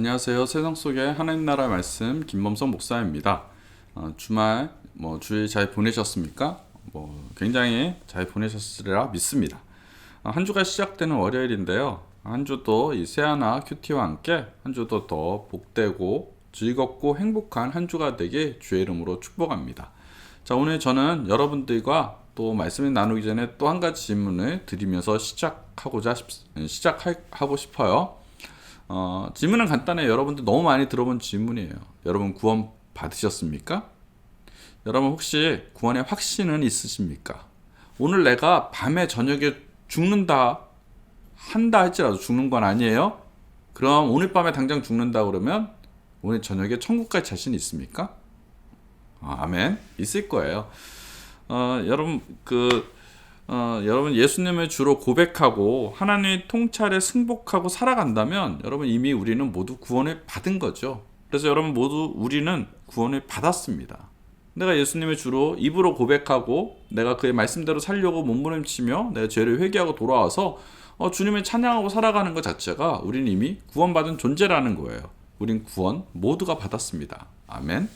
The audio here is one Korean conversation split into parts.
안녕하세요. 세상 속의 하나님 나라 말씀 김범성 목사입니다. 어, 주말 뭐 주일 잘 보내셨습니까? 뭐 굉장히 잘 보내셨으리라 믿습니다. 어, 한 주가 시작되는 월요일인데요. 한 주도 이 세아나 큐티와 함께 한 주도 더 복되고 즐겁고 행복한 한 주가 되길 주의 이름으로 축복합니다. 자 오늘 저는 여러분들과 또 말씀을 나누기 전에 또 한 가지 질문을 드리면서 시작하고자 싶, 시작하고 싶어요. 어, 질문은 간단해요. 여러분들 너무 많이 들어본 질문이에요. 여러분 구원 받으셨습니까? 여러분 혹시 구원의 확신은 있으십니까? 오늘 내가 밤에 저녁에 죽는다 한다 할지라도 죽는 건 아니에요? 그럼 오늘 밤에 당장 죽는다 그러면 오늘 저녁에 천국 갈 자신 있습니까? 아, 아멘. 있을 거예요. 어, 여러분 그 어, 여러분 예수님을 주로 고백하고 하나님의 통찰에 승복하고 살아간다면 여러분 이미 우리는 모두 구원을 받은 거죠. 그래서 여러분 모두 우리는 구원을 받았습니다. 내가 예수님을 주로 입으로 고백하고 내가 그의 말씀대로 살려고 몸부림치며 내가 죄를 회개하고 돌아와서 어, 주님을 찬양하고 살아가는 것 자체가 우리는 이미 구원받은 존재라는 거예요. 우린 구원 모두가 받았습니다. 아멘.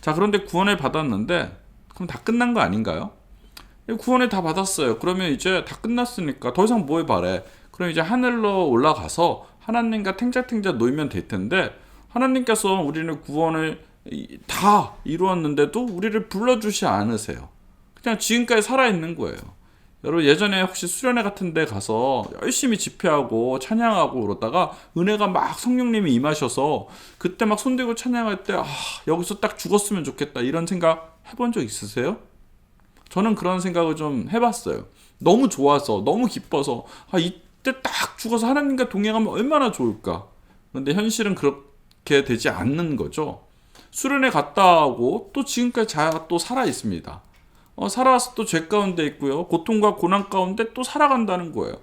자 그런데 구원을 받았는데 그럼 다 끝난 거 아닌가요? 구원을 다 받았어요. 그러면 이제 다 끝났으니까 더 이상 뭘 바래? 그럼 이제 하늘로 올라가서 하나님과 탱자탱자 놀면 될 텐데 하나님께서 우리는 구원을 다 이루었는데도 우리를 불러주지 않으세요. 그냥 지금까지 살아있는 거예요. 여러분 예전에 혹시 수련회 같은 데 가서 열심히 집회하고 찬양하고 그러다가 은혜가 막 성령님이 임하셔서 그때 막 손들고 찬양할 때 아, 여기서 딱 죽었으면 좋겠다 이런 생각 해본 적 있으세요? 저는 그런 생각을 좀 해봤어요. 너무 좋아서, 너무 기뻐서, 아, 이때 딱 죽어서 하나님과 동행하면 얼마나 좋을까. 근데 현실은 그렇게 되지 않는 거죠. 수련회 갔다 오고 또 지금까지 자아가 또 살아 있습니다. 어, 살아와서 또 죄 가운데 있고요. 고통과 고난 가운데 또 살아간다는 거예요.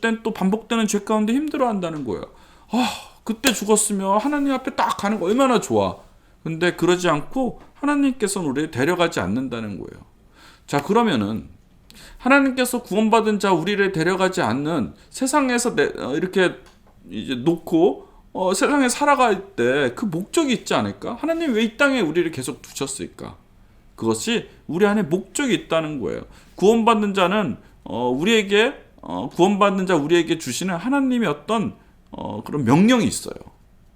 땐또 반복되는 죄 가운데 힘들어 한다는 거예요. 아, 그때 죽었으면 하나님 앞에 딱 가는 거 얼마나 좋아. 근데 그러지 않고 하나님께서는 우리를 데려가지 않는다는 거예요. 자, 그러면은 하나님께서 구원받은 자 우리를 데려가지 않는 세상에서 내, 어, 이렇게 이제 놓고 어, 세상에 살아갈 때 그 목적이 있지 않을까? 하나님 왜 이 땅에 우리를 계속 두셨을까? 그것이 우리 안에 목적이 있다는 거예요. 구원받는 자는 어, 우리에게 어, 구원받는 자 우리에게 주시는 하나님의 어떤 어, 그런 명령이 있어요.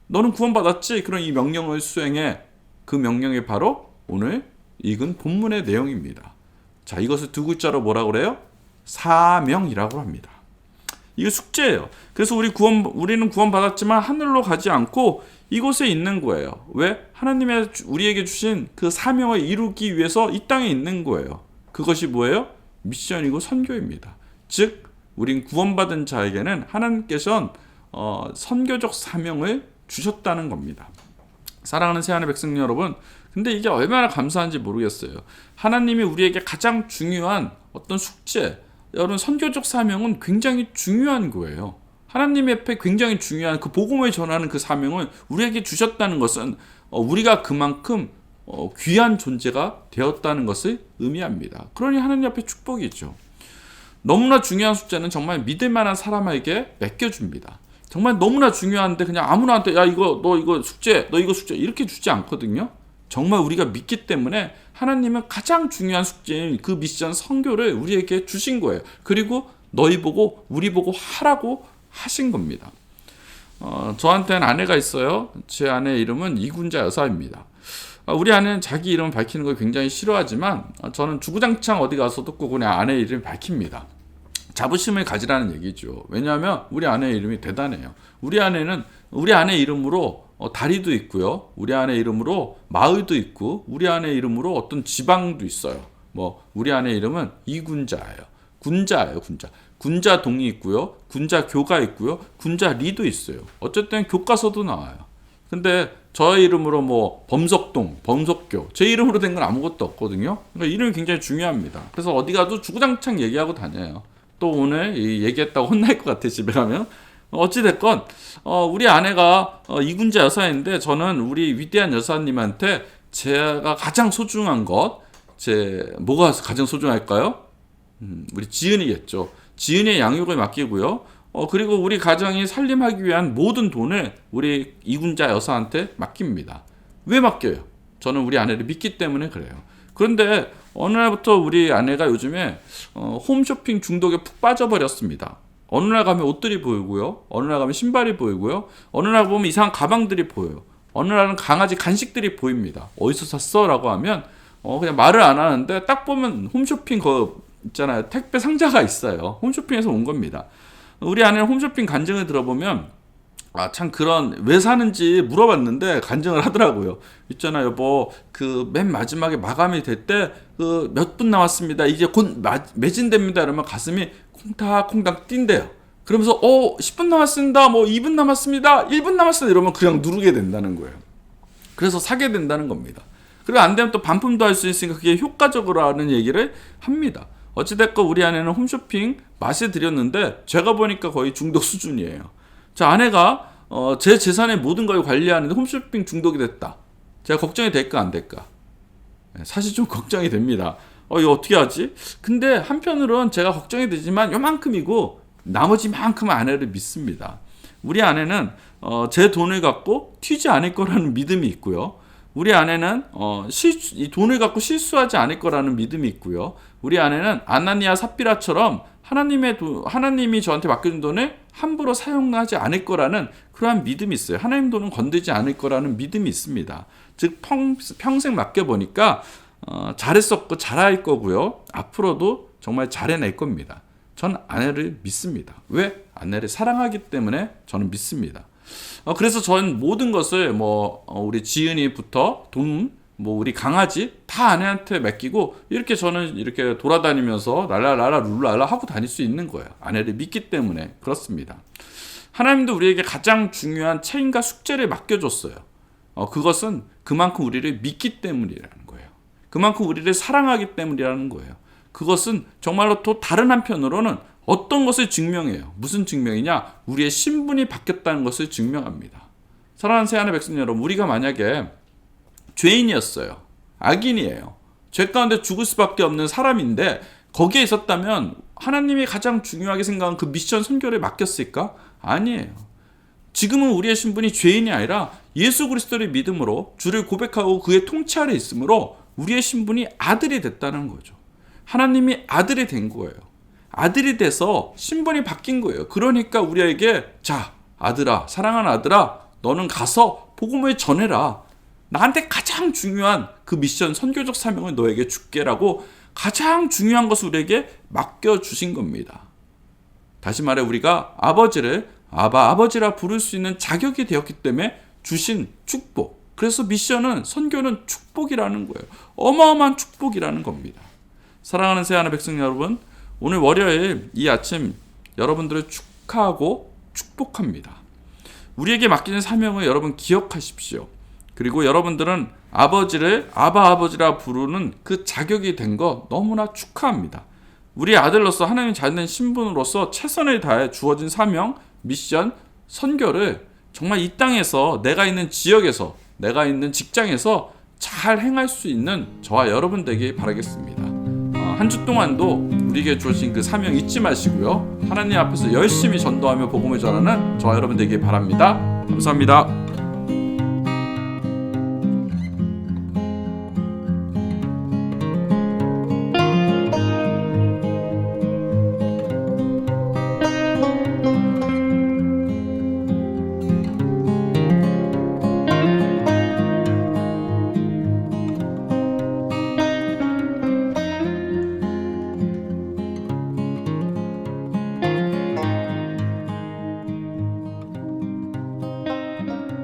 너는 구원받았지? 그럼 이 명령을 수행해. 그 명령이 바로 오늘 읽은 본문의 내용입니다. 자, 이것을 두 글자로 뭐라 그래요? 사명이라고 합니다. 이게 숙제예요. 그래서 우리 구원 우리는 구원받았지만 하늘로 가지 않고 이곳에 있는 거예요. 왜? 하나님의 우리에게 주신 그 사명을 이루기 위해서 이 땅에 있는 거예요. 그것이 뭐예요? 미션이고 선교입니다. 즉, 우린 구원받은 자에게는 하나님께서 어, 선교적 사명을 주셨다는 겁니다. 사랑하는 새하늘 백성 여러분, 근데 이게 얼마나 감사한지 모르겠어요. 하나님이 우리에게 가장 중요한 어떤 숙제, 여러분 선교적 사명은 굉장히 중요한 거예요. 하나님 앞에 굉장히 중요한 그 복음을 전하는 그 사명을 우리에게 주셨다는 것은 어, 우리가 그만큼 어, 귀한 존재가 되었다는 것을 의미합니다. 그러니 하나님 앞에 축복이죠. 너무나 중요한 숙제는 정말 믿을 만한 사람에게 맡겨줍니다. 정말 너무나 중요한데 그냥 아무나한테 야 이거 너 이거 숙제 너 이거 숙제 이렇게 주지 않거든요. 정말 우리가 믿기 때문에 하나님은 가장 중요한 숙제인 그 미션 성교를 우리에게 주신 거예요. 그리고 너희 보고 우리 보고 하라고 하신 겁니다. 어, 저한테는 아내가 있어요. 제 아내 이름은 이군자 여사입니다. 어, 우리 아내는 자기 이름 밝히는 걸 굉장히 싫어하지만 어, 저는 주구장창 어디 가서도 꼭 그냥 아내 이름 밝힙니다. 자부심을 가지라는 얘기죠. 왜냐하면 우리 아내의 이름이 대단해요. 우리 아내는 우리 아내 이름으로 어, 다리도 있고요. 우리 안에 이름으로 마을도 있고 우리 안에 이름으로 어떤 지방도 있어요. 뭐 우리 안에 이름은 이군자예요. 군자예요, 군자. 군자 동이 있고요. 군자 교가 있고요. 군자 리도 있어요. 어쨌든 교과서도 나와요. 근데 저 이름으로 뭐 범석동, 범석교 제 이름으로 된 건 아무것도 없거든요. 그러니까 이름이 굉장히 중요합니다. 그래서 어디 가도 주구장창 얘기하고 다녀요. 또 오늘 얘기했다고 혼날 것 같아 집에 가면 어찌됐건 어, 우리 아내가 어, 이군자 여사인데 저는 우리 위대한 여사님한테 제가 가장 소중한 것, 제 뭐가 가장 소중할까요? 음, 우리 지은이겠죠. 지은의 양육을 맡기고요. 어, 그리고 우리 가정이 살림하기 위한 모든 돈을 우리 이군자 여사한테 맡깁니다. 왜 맡겨요? 저는 우리 아내를 믿기 때문에 그래요. 그런데 어느 날부터 우리 아내가 요즘에 어, 홈쇼핑 중독에 푹 빠져버렸습니다. 어느 날 가면 옷들이 보이고요. 어느 날 가면 신발이 보이고요. 어느 날 보면 이상한 가방들이 보여요. 어느 날은 강아지 간식들이 보입니다. 어디서 샀어? 라고 하면 어, 그냥 말을 안 하는데 딱 보면 홈쇼핑 거 있잖아요. 택배 상자가 있어요. 홈쇼핑에서 온 겁니다. 우리 아내는 홈쇼핑 간증을 들어보면 아 참 그런 왜 사는지 물어봤는데 간증을 하더라고요. 있잖아요, 여보 그 맨 마지막에 마감이 될 때 그 몇 분 남았습니다. 이제 곧 마, 매진됩니다. 이러면 가슴이 콩닥콩닥 뛴대요. 그러면서 어 10분 남았습니다. 뭐 2분 남았습니다. 1분 남았습니다. 이러면 그냥 누르게 된다는 거예요. 그래서 사게 된다는 겁니다. 그리고 안 되면 또 반품도 할 수 있으니까 그게 효과적으로라는 얘기를 합니다. 어찌됐건 우리 아내는 홈쇼핑 맛에 들였는데 제가 보니까 거의 중독 수준이에요. 자 아내가 어, 제 재산의 모든 걸 관리하는데 홈쇼핑 중독이 됐다. 제가 걱정이 될까 안 될까? 네, 사실 좀 걱정이 됩니다. 어 이거 어떻게 하지? 근데 한편으로는 제가 걱정이 되지만 요만큼이고 나머지만큼은 아내를 믿습니다. 우리 아내는 어, 제 돈을 갖고 튀지 않을 거라는 믿음이 있고요. 우리 아내는 어, 실수, 이 돈을 갖고 실수하지 않을 거라는 믿음이 있고요. 우리 아내는 아나니아 삽비라처럼 하나님의 도, 하나님이 저한테 맡겨준 돈을 함부로 사용하지 않을 거라는 그러한 믿음이 있어요. 하나님 돈은 건들지 않을 거라는 믿음이 있습니다. 즉 평, 평생 맡겨 보니까 어, 잘했었고 잘할 거고요. 앞으로도 정말 잘해낼 겁니다. 전 아내를 믿습니다. 왜? 아내를 사랑하기 때문에 저는 믿습니다. 어, 그래서 전 모든 것을 뭐 어, 우리 지은이부터 돈, 뭐 우리 강아지 다 아내한테 맡기고 이렇게 저는 이렇게 돌아다니면서 랄라랄라 룰랄라 하고 다닐 수 있는 거예요. 아내를 믿기 때문에 그렇습니다. 하나님도 우리에게 가장 중요한 책임과 숙제를 맡겨줬어요. 어, 그것은 그만큼 우리를 믿기 때문이라는 거예요. 그만큼 우리를 사랑하기 때문이라는 거예요. 그것은 정말로 또 다른 한편으로는 어떤 것을 증명해요. 무슨 증명이냐? 우리의 신분이 바뀌었다는 것을 증명합니다. 사랑하는 새하늘 백성 여러분, 우리가 만약에 죄인이었어요. 악인이에요. 죄 가운데 죽을 수밖에 없는 사람인데 거기에 있었다면 하나님이 가장 중요하게 생각한 그 미션 선교를 맡겼을까? 아니에요. 지금은 우리의 신분이 죄인이 아니라 예수 그리스도를 믿음으로 주를 고백하고 그의 통치 아래 있으므로 우리의 신분이 아들이 됐다는 거죠. 하나님이 아들이 된 거예요. 아들이 돼서 신분이 바뀐 거예요. 그러니까 우리에게 자 아들아 사랑하는 아들아 너는 가서 복음을 전해라. 나한테 가장 중요한 그 미션 선교적 사명을 너에게 줄게라고 가장 중요한 것을 우리에게 맡겨 주신 겁니다. 다시 말해 우리가 아버지를 아바 아버지라 부를 수 있는 자격이 되었기 때문에 주신 축복. 그래서 미션은 선교는 축복이라는 거예요. 어마어마한 축복이라는 겁니다. 사랑하는 새하늘 백성 여러분, 오늘 월요일 이 아침 여러분들을 축하하고 축복합니다. 우리에게 맡기는 사명을 여러분 기억하십시오. 그리고 여러분들은 아버지를 아바 아버지라 부르는 그 자격이 된 거 너무나 축하합니다. 우리 아들로서 하나님 잘된 신분으로서 최선을 다해 주어진 사명, 미션, 선교를 정말 이 땅에서 내가 있는 지역에서 내가 있는 직장에서 잘 행할 수 있는 저와 여러분 되길 바라겠습니다. 어, 한주 동안도 우리에게 주어진 그 사명 잊지 마시고요. 하나님 앞에서 열심히 전도하며 복음을 전하는 저와 여러분 되길 바랍니다. 감사합니다.